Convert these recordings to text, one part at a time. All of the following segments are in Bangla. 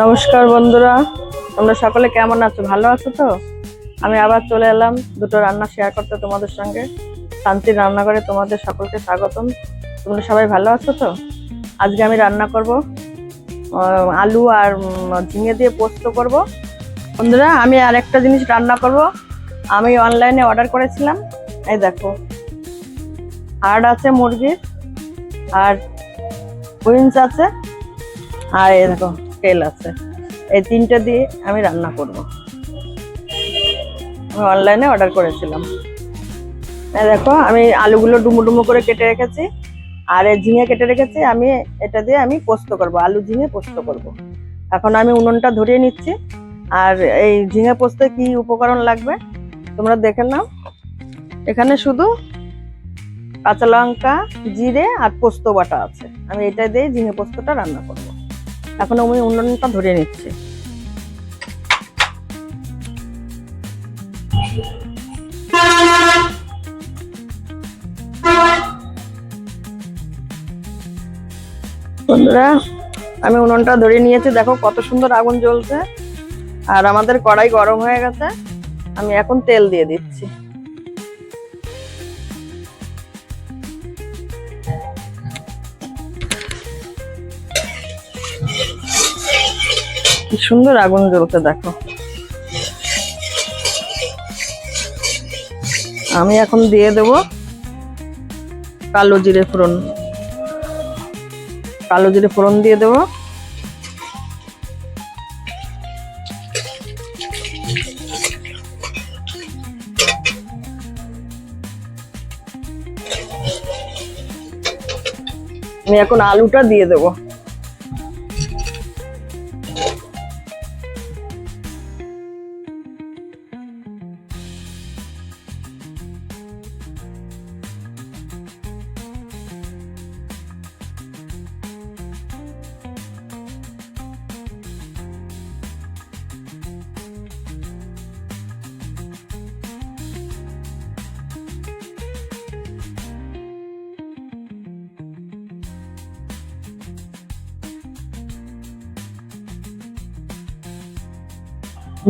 নমস্কার বন্ধুরা, তোমরা সকলে কেমন আছো? ভালো আছো তো? আমি আবার চলে এলাম দুটো রান্না শেয়ার করতে তোমাদের সঙ্গে। শান্তির রান্নাঘরে তোমাদের সকলকে স্বাগতম। তোমরা সবাই ভালো আছো তো? আজকে আমি রান্না করব আলু আর ঝিঙে দিয়ে পোস্ত করব। বন্ধুরা, আমি আর একটা জিনিস রান্না করব। আমি অনলাইনে অর্ডার করেছিলাম। এই দেখো হার্ড আছে মুরগির, আর উইন্স আছে। আর এই দেখো তেল আছে। এই তিনটে দিয়ে আমি রান্না করব। আমি অনলাইনে অর্ডার করেছিলাম। দেখো, আমি আলুগুলো ডুমো ডুমো করে কেটে রেখেছি। আর এই ঝিঙে কেটে রেখেছি, আমি এটা দিয়ে আমি পোস্ত করব, আলু ঝিঙে পোস্ত করব। এখন আমি উনুনটা ধরিয়ে নিচ্ছি। আর এই ঝিঙে পোস্তে কি উপকরণ লাগবে, তোমরা দেখে নাও। এখানে শুধু কাঁচা লঙ্কা, জিরে আর পোস্ত বাটা আছে। আমি এটা দিয়ে ঝিঙে পোস্তটা রান্না করব। এখন আমি উনুনটা ধরিয়ে নিচ্ছি। বন্ধুরা, আমি উনুনটা ধরে নিয়েছি। দেখো কত সুন্দর আগুন জ্বলছে। আর আমাদের কড়াই গরম হয়ে গেছে। আমি এখন তেল দিয়ে দিচ্ছি। কি সুন্দর আগুন জ্বলতে দেখো। আমি এখন দিয়ে দেব কালো জিরে ফোড়ন। কালো জিরে ফোড়ন দিয়ে দেবো। আমি এখন আলুটা দিয়ে দেবো।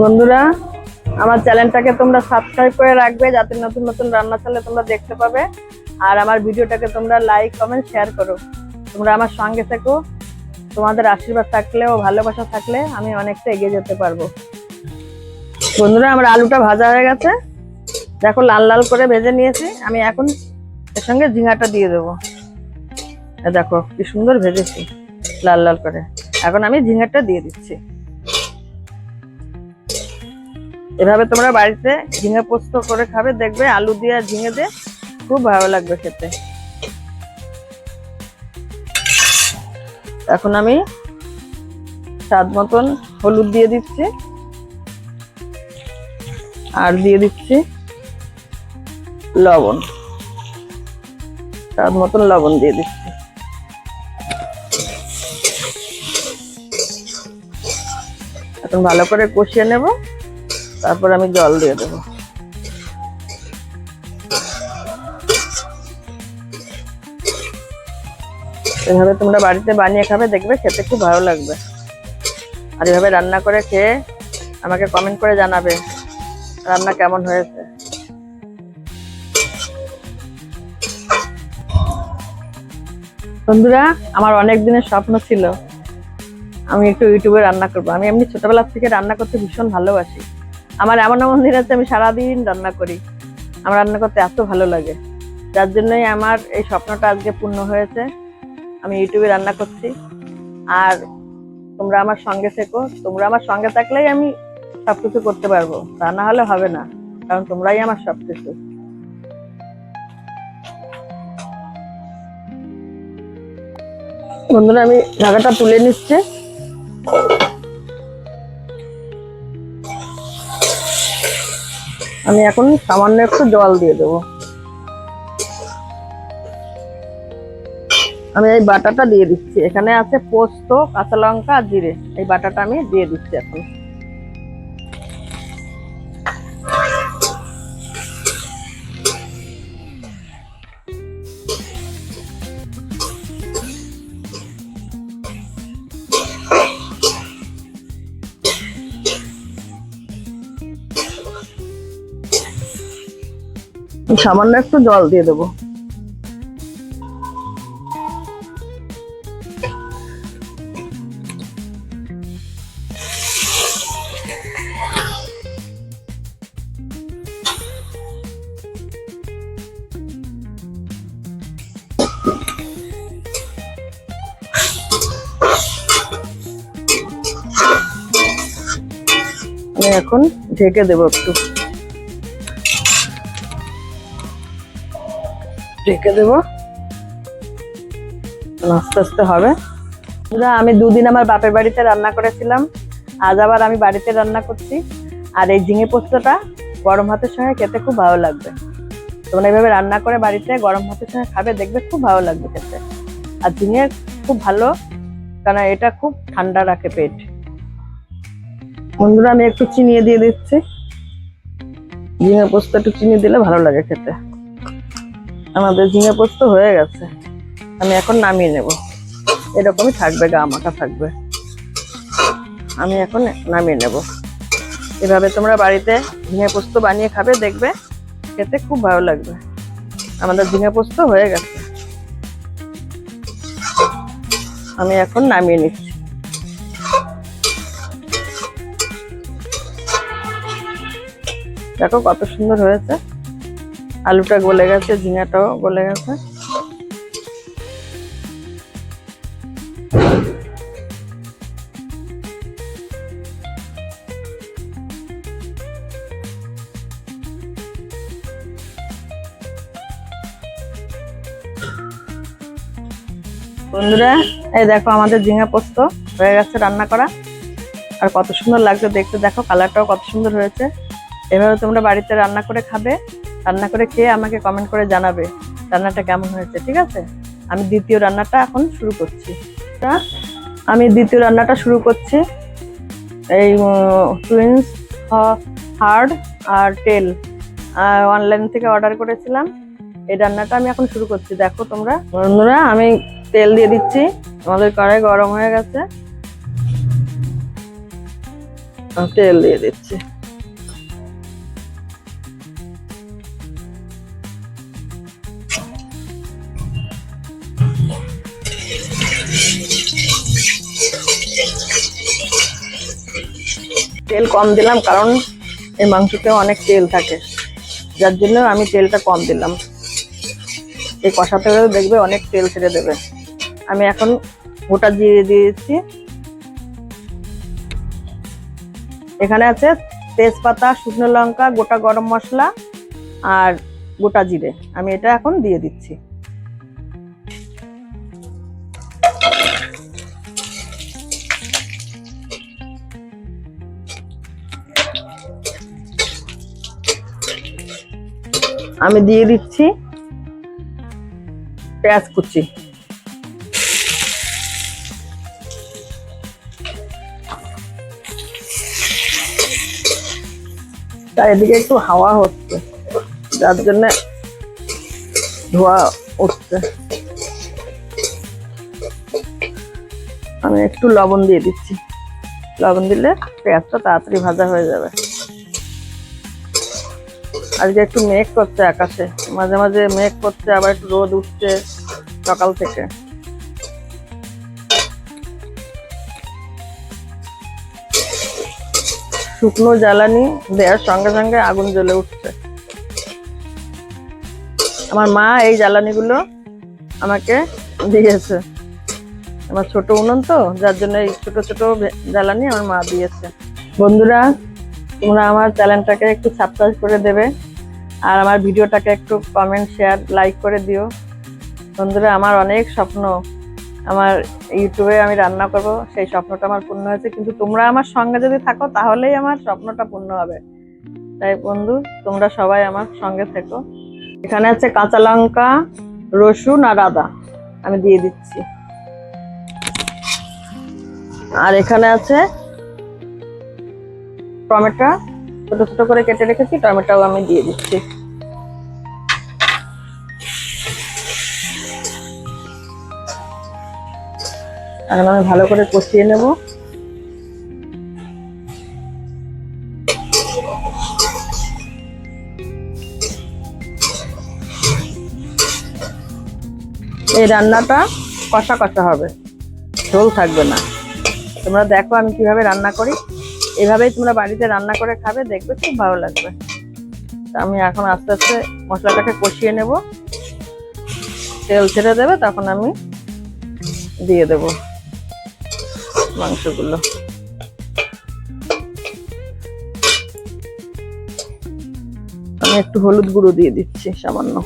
বন্ধুরা, আমার চ্যানেলটাকে তোমরা সাবস্ক্রাইব করে রাখবে, যাতে নতুন নতুন রান্না চালে তোমরা দেখতে পাবে। আর আমার ভিডিওটাকে তোমরা লাইক কমেন্ট শেয়ার করো। তোমরা আমার সঙ্গে থেকো। তোমাদের আশীর্বাদ থাকলে ও ভালোবাসা থাকলে আমি অনেকটা এগিয়ে যেতে পারব। বন্ধুরা, আমার আলুটা ভাজা হয়ে গেছে। দেখো, লাল লাল করে ভেজে নিয়েছি। আমি এখন এর সঙ্গে ঝিঙাটা দিয়ে দেবো। দেখো, কি সুন্দর ভেজেছি, লাল লাল করে। এখন আমি ঝিঙাটা দিয়ে দিচ্ছি। এভাবে তোমরা বাড়িতে ঝিঙে পোস্ত করে খাবে, দেখবে আলু দিয়ে আর ঝিঙে দিয়ে খুব ভালো লাগবে খেতে। এখন আমি স্বাদ মতন হলুদ দিয়ে দিচ্ছি, আর দিয়ে দিচ্ছি লবণ। স্বাদ মতন লবণ দিয়ে দিচ্ছি। এখন ভালো করে কষিয়ে নেব। তারপর আমি জল দিয়ে দেবো। এভাবে তোমরা বাড়িতে বানিয়ে খাবে, দেখবে খেতে খুব ভালো লাগবে। আর এভাবে রান্না করে খেয়ে আমাকে কমেন্ট করে জানাবে রান্না কেমন হয়েছে। বন্ধুরা, আমার অনেক দিনের স্বপ্ন ছিল আমি একটু ইউটিউবে রান্না করব। আমি এমনি ছোটবেলা থেকে রান্না করতে ভীষণ ভালোবাসি। আমার এমন এমন দিন আছে, আমি সারাদিন রান্না করি। আমার রান্না করতে এত ভালো লাগে। যার জন্যই আমার এই স্বপ্নটা আজকে পূর্ণ হয়েছে। আমি ইউটিউবে রান্না করছি। আর তোমরা আমার সঙ্গে থেকো। তোমরা আমার সঙ্গে থাকলেই আমি সবকিছু করতে পারব। তা না হলে হবে না, কারণ তোমরাই আমার সবকিছু। বন্ধুরা, আমি ঢাকাটা তুলে নিচ্ছি। আমি এখন সামান্য একটু জল দিয়ে দেবো। আমি এই বাটাটা দিয়ে দিচ্ছি। এখানে আছে পোস্ত, কাঁচা লঙ্কা, আর জিরে। এই বাটাটা আমি দিয়ে দিচ্ছি এখন। সামান্য একটু জল দিয়ে দেবো। এখন ঢেকে দেবো একটু। ঢেকে দেবো। আস্তে আস্তে হবে। আমি দুদিন আমার বাপের বাড়িতে রান্না করেছিলাম। আজ আবার আমি বাড়িতে রান্না করছি। আর এই ঝিঙে পোস্তটা গরম ভাতের সঙ্গে খেতে খুব ভালো লাগবে। তোমরা এইভাবে রান্না করে বাড়িতে গরম ভাতের সঙ্গে খাবে, দেখবে খুব ভালো লাগবে খেতে। আর ঝিঙে খুব ভালো কারণ এটা খুব ঠান্ডা রাখে পেট। বন্ধুরা, আমি একটু চিনি দিয়ে দিচ্ছি। ঝিঙে পোস্ত একটু চিনি দিলে ভালো লাগে খেতে। আমাদের ঝিঙে পোস্ত হয়ে গেছে। আমি এখন নামিয়ে নেব। এরকমই থাকবে, গা মাখা থাকবে। আমি এখন নামিয়ে নেব। এভাবে তোমরা বাড়িতে ঝিঙে পোস্ত বানিয়ে খাবে, দেখবে খেতে খুব ভালো লাগবে। আমাদের ঝিঙে পোস্ত হয়ে গেছে। আমি এখন নামিয়ে নিচ্ছি। দেখো কত সুন্দর হয়েছে। আলুটা গলে গেছে, ঝিঙাটাও গলে গেছে। বন্ধুরা, এই দেখো আমাদের ঝিঙা পোস্ত হয়ে গেছে রান্না করা। আর কত সুন্দর লাগছে দেখতে, দেখো কালারটাও কত সুন্দর হয়েছে। এভাবে তোমরা বাড়িতে রান্না করে খাবে। রান্না করে খেয়ে আমাকে কমেন্ট করে জানাবে রান্নাটা কেমন হয়েছে, ঠিক আছে? আমি দ্বিতীয় রান্নাটা এখন শুরু করছি। আমি দ্বিতীয় রান্নাটা শুরু করছি। এই টুইন্স হার্ড আর টেল অনলাইন থেকে অর্ডার করেছিলাম। এই রান্নাটা আমি এখন শুরু করছি। দেখো তোমরা। বন্ধুরা, আমি তেল দিয়ে দিচ্ছি। আমাদের কড়াই গরম হয়ে গেছে। তেল দিয়ে দিচ্ছি। তেল কম দিলাম, কারণ এই মাংসতে অনেক তেল থাকে। যার জন্য আমি তেলটা কম দিলাম। এই কষাতে দেখবে অনেক তেল ছেড়ে দেবে। আমি এখন গোটা জিরে দিয়ে দিচ্ছি এখানে আছে তেজপাতা, শুকনো লঙ্কা, গোটা গরম মশলা আর গোটা জিরে। আমি এটা এখন দিয়ে দিচ্ছি। আমি দিয়ে দিচ্ছি পেঁয়াজ কুচি। চারিদিকে একটু হাওয়া হচ্ছে, যার জন্য ধোয়া উঠছে। আমি একটু লবণ দিয়ে দিচ্ছি। লবণ দিলে পেঁয়াজটা তাড়াতাড়ি ভাজা হয়ে যাবে। আজকে একটু মেঘ করছে আকাশে, মাঝে মাঝে মেঘ করছে, আবার একটু রোদ উঠছে সকাল থেকে। শুকনো জ্বালানি দেওয়ার সঙ্গে সঙ্গে আগুন জ্বলে উঠছে। আমার মা এই জ্বালানিগুলো আমাকে দিয়েছে। আমার ছোট উনুন তো, যার জন্য এই ছোট ছোট জ্বালানি আমার মা দিয়েছে। বন্ধুরা তোমরা আমার চ্যানেলটাকে একটু সাবস্ক্রাইব করে দেবে আর আমার ভিডিওটাকে একটু কমেন্ট শেয়ার লাইক করে দিও। বন্ধুরা, আমার অনেক স্বপ্ন। আমার ইউটিউবে আমি রান্না করব, সেই স্বপ্নটা আমার পূর্ণ হয়েছে। কিন্তু তোমরা আমার সঙ্গে যদি থাকো, তাহলেই আমার স্বপ্নটা পূর্ণ হবে। তাই বন্ধু, তোমরা সবাই আমার সঙ্গে থেকো। এখানে আছে কাঁচা লঙ্কা, রসুন আর আদা। আমি দিয়ে দিচ্ছি। আর এখানে আছে টমেটো ছোট ছোট করে কেটে রেখেছি টমেটো আমি দিয়ে দিচ্ছি। এখন আমি ভালো করে কষিয়ে নেব। এই রান্নাটা কষা কষা হবে, ঝোল থাকবে না। তোমরা দেখো আমি কীভাবে রান্না করি। এভাবেই তোমরা বাড়িতে রান্না করে খাবে, দেখবে খুব ভালো লাগবে। আমি এখন আস্তে আস্তে মশলাটাকে কষিয়ে নেব। তেল ছেড়ে দেবে, তখন আমি দিয়ে দেব মাংসগুলো। আমি একটু হলুদ গুঁড়ো দিয়ে দিচ্ছি সামান্য।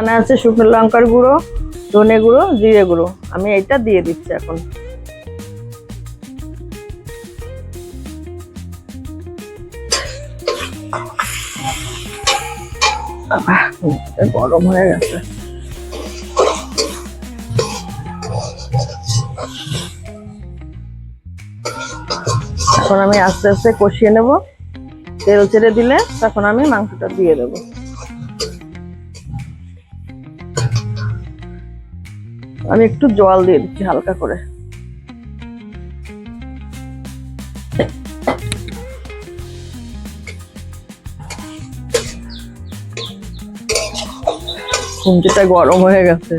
এখানে আছে শুকনো লঙ্কার গুঁড়ো, ধনে গুঁড়ো, জিরে গুঁড়ো। আমি এটা দিয়ে দিচ্ছি এখন। গরম হয়ে গেছে। এখন আমি আস্তে আস্তে কষিয়ে নেব। তেল ছেড়ে দিলে তখন আমি মাংসটা দিয়ে দেবো। আমি একটু জল দিয়ে দিচ্ছি হালকা করে। খুঁজিটা গরম হয়ে গেছে।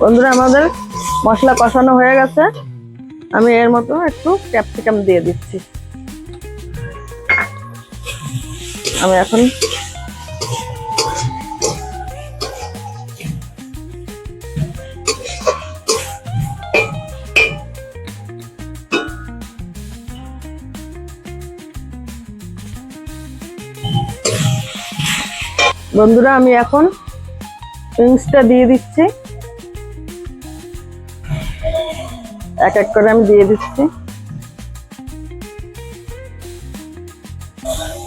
বন্ধুরা, আমাদের মশলা কষানো হয়ে গেছে। আমি এর মতো একটু ক্যাপসিকাম দিয়ে দিচ্ছি। আমি এখন বন্ধুরা আমি এখন উইংসটা দিয়ে দিচ্ছি। এক এক করে আমি দিয়ে দিচ্ছি।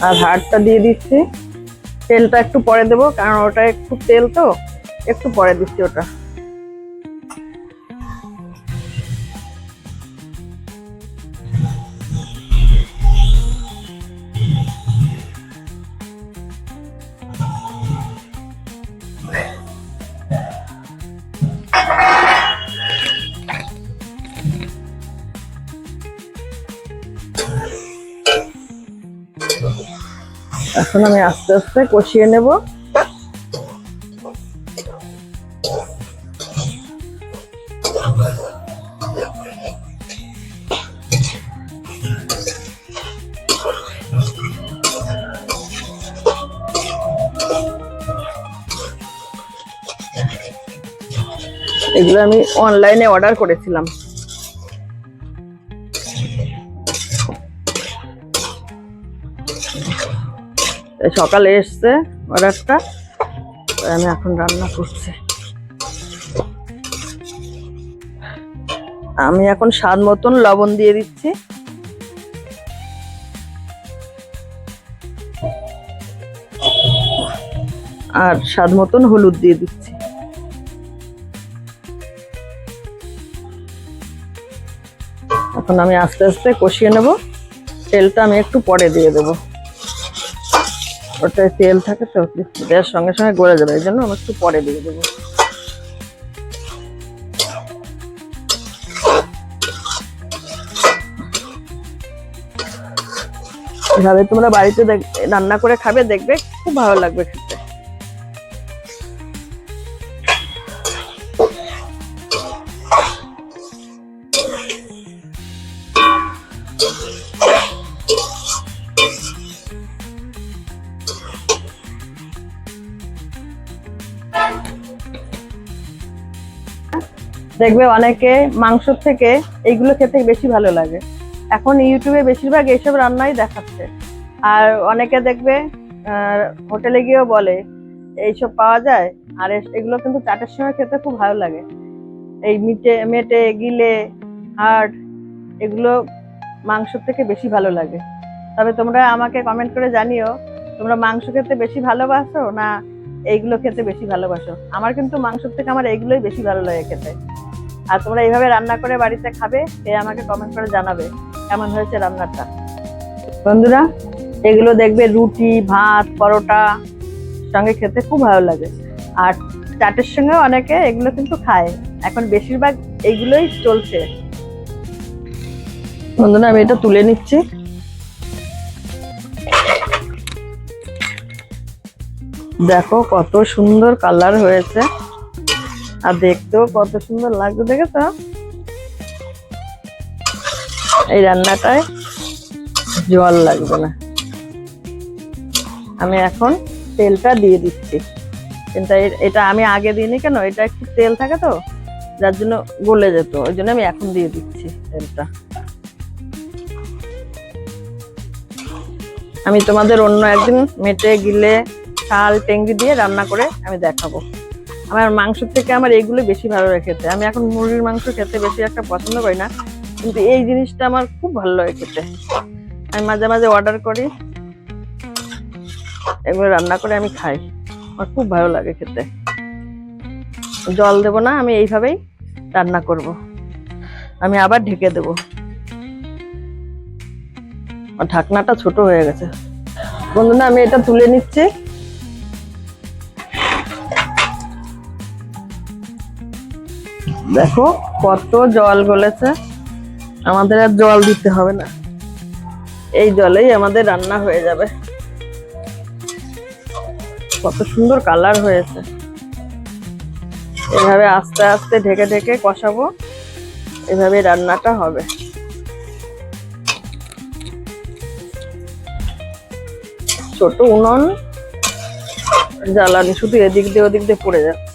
আর হাড়টা দিয়ে দিচ্ছি। তেলটা একটু পরে দেবো, কারণ ওটা একটু তেল তো, একটু পরে দিচ্ছি ওটা। এখন আমি আস্তে আস্তে কষিয়ে নেব। এগুলো আমি অনলাইনে অর্ডার করেছিলাম। সকালে এসছে অর্ডারটা আমি এখন রান্না করছি। আমি এখন স্বাদ মতন লবণ দিয়ে দিচ্ছি। আর স্বাদ মতন হলুদ দিয়ে দিচ্ছি। এখন আমি আস্তে আস্তে কষিয়ে নেব। তেলটা আমি একটু পরে দিয়ে দেবো। ওটায় তেল থাকে তো, গ্যাস সঙ্গে সঙ্গে গড়ে যাবে, এই জন্য আমি একটু পরে দিয়ে দেবো। এভাবে তোমরা বাড়িতে রান্না করে খাবে, দেখবে খুব ভালো লাগবে খেতে। দেখবে অনেকে মাংসর থেকে এইগুলো খেতে বেশি ভালো লাগে। এখন ইউটিউবে বেশিরভাগ এইসব রান্নাই দেখাচ্ছে। আর অনেকে দেখবে হোটেলে গিয়েও বলে, এইসব পাওয়া যায়? আর এগুলো কিন্তু চাটের সময় খেতে খুব ভালো লাগে। এই মিটে, মেটে, গিলে, হাড়, এগুলো মাংসর থেকে বেশি ভালো লাগে। তবে তোমরা আমাকে কমেন্ট করে জানিও, তোমরা মাংস খেতে বেশি ভালোবাসো না এইগুলো খেতে বেশি ভালোবাসো? আমার কিন্তু মাংসর থেকে আমার এইগুলোই বেশি ভালো লাগে খেতে। আর তোমরা এইভাবে রান্না করে বাড়িতে খাবে সে আমাকে কমেন্ট করে জানাবে কেমন হয়েছে রান্নাটা। বন্ধুরা, এগুলো দেখবে রুটি, ভাত, পরোটা, সঙ্গে খেতে খুব ভালো লাগে। আর চাটের সঙ্গে অনেকে এগুলো কিন্তু খায়। এখন বেশিরভাগ এইগুলোই চলছে। বন্ধুরা, আমি এটা তুলে নিচ্ছি। দেখো কত সুন্দর কালার হয়েছে। আর দেখতেও কত সুন্দর লাগছে, দেখেছ? এই রান্নাটায় জল লাগবে না। আমি এখন তেলটা দিয়ে দিচ্ছি। কিন্তু এটা আমি আগে দিইনি কেন? এটা একটু তেল থাকে তো, যার জন্য গলে যেত। ওই জন্য আমি এখন দিয়ে দিচ্ছি তেলটা। আমি তোমাদের অন্য একদিন মেটে, গিলে, শাল, টেঙ্গি দিয়ে রান্না করে আমি দেখাবো। আমার মাংস থেকে আমার এইগুলো বেশি ভালো লাগে খেতে। আমি এখন মুরগির মাংস খেতে বেশি একটা পছন্দ করি না, কিন্তু এই জিনিসটা আমার খুব ভালো লাগে খেতে। আমি মাঝে মাঝে অর্ডার করি, এগুলো রান্না করে আমি খাই। আমার খুব ভালো লাগে খেতে। জল দেব না, আমি এইভাবেই রান্না করব। আমি আবার ঢেকে দেব। ঢাকনাটা ছোট হয়ে গেছে। বন্ধুরা, আমি এটা তুলে নিচ্ছি। দেখো কত জল গলেছে। আমাদের আর জল দিতে হবে না। এই জলেই আমাদের রান্না হয়ে যাবে। কত সুন্দর কালার হয়েছে। এভাবে আস্তে আস্তে ঢেকে ঢেকে কষাবো। এভাবে রান্নাটা হবে। ছোট উনুন। জ্বালানি শুধু এদিক দিয়ে ওদিক দিয়ে পড়ে যাচ্ছে।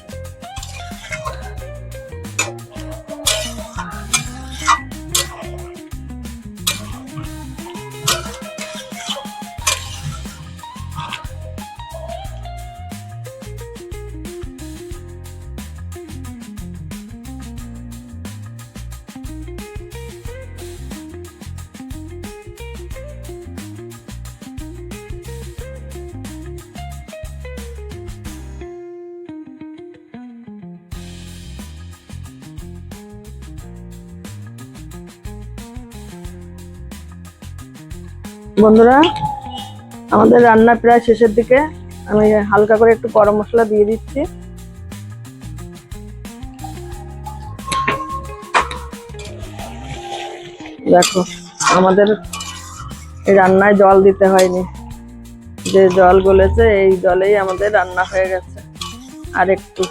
বন্ধুরা, আমাদের রান্না প্রায় শেষের দিকে। আমি হালকা করে একটু গরম মশলা দিয়ে দিচ্ছি। দেখো, আমাদের রান্নায় জল দিতে হয়নি। যে জল গলেছে, এই জলেই আমাদের রান্না হয়ে গেছে। আর একটু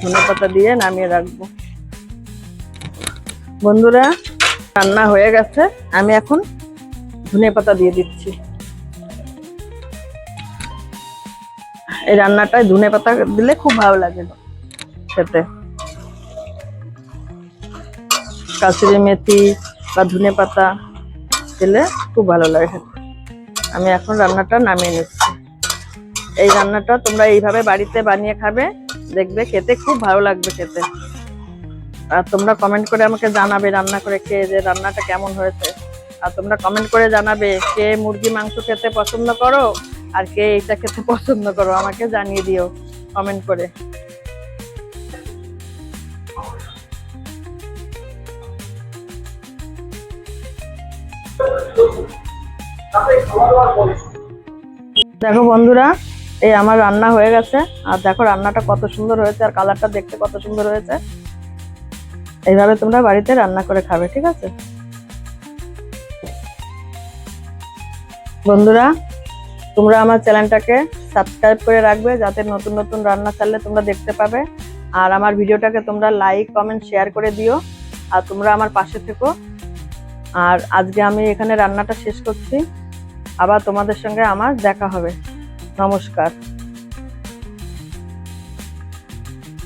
ধনে পাতা দিয়ে নামিয়ে রাখব। বন্ধুরা, রান্না হয়ে গেছে। আমি এখন ধনে পাতা দিয়ে দিচ্ছি। এই রান্নাটায় ধনে পাতা দিলে খুব ভালো লাগে খেতে। কাসুরি মেথি বা ধনে পাতা দিলে খুব ভালো লাগে। খেতে আমি এখন রান্নাটা নামিয়ে নিচ্ছি। এই রান্নাটা তোমরা এইভাবে বাড়িতে বানিয়ে খাবে, দেখবে খেতে খুব ভালো লাগবে খেতে। আর তোমরা কমেন্ট করে আমাকে জানাবে রান্না করে খেয়ে যে রান্নাটা কেমন হয়েছে। আর তোমরা কমেন্ট করে জানাবে কে মুরগি মাংস খেতে পছন্দ করো আর কে এটা খেতে পছন্দ করো, আমাকে জানিয়ে দিও কমেন্ট করে। দেখো বন্ধুরা, এই আমার রান্না হয়ে গেছে। আর দেখো রান্নাটা কত সুন্দর হয়েছে আর কালারটা দেখতে কত সুন্দর হয়েছে। এইভাবে তোমরা বাড়িতে রান্না করে খাবে, ঠিক আছে? বন্ধুরা, তোমরা আমার চ্যানেলটাকে সাবস্ক্রাইব করে রাখবে যাতে নতুন নতুন রান্না চাললে তোমরা দেখতে পাবে। আর আমার ভিডিওটাকে তোমরা লাইক কমেন্ট শেয়ার করে দিও। আর তোমরা আমার পাশে থেকো। আর আজকে আমি এখানে রান্নাটা শেষ করছি। আবার তোমাদের সঙ্গে আমার দেখা হবে। নমস্কার।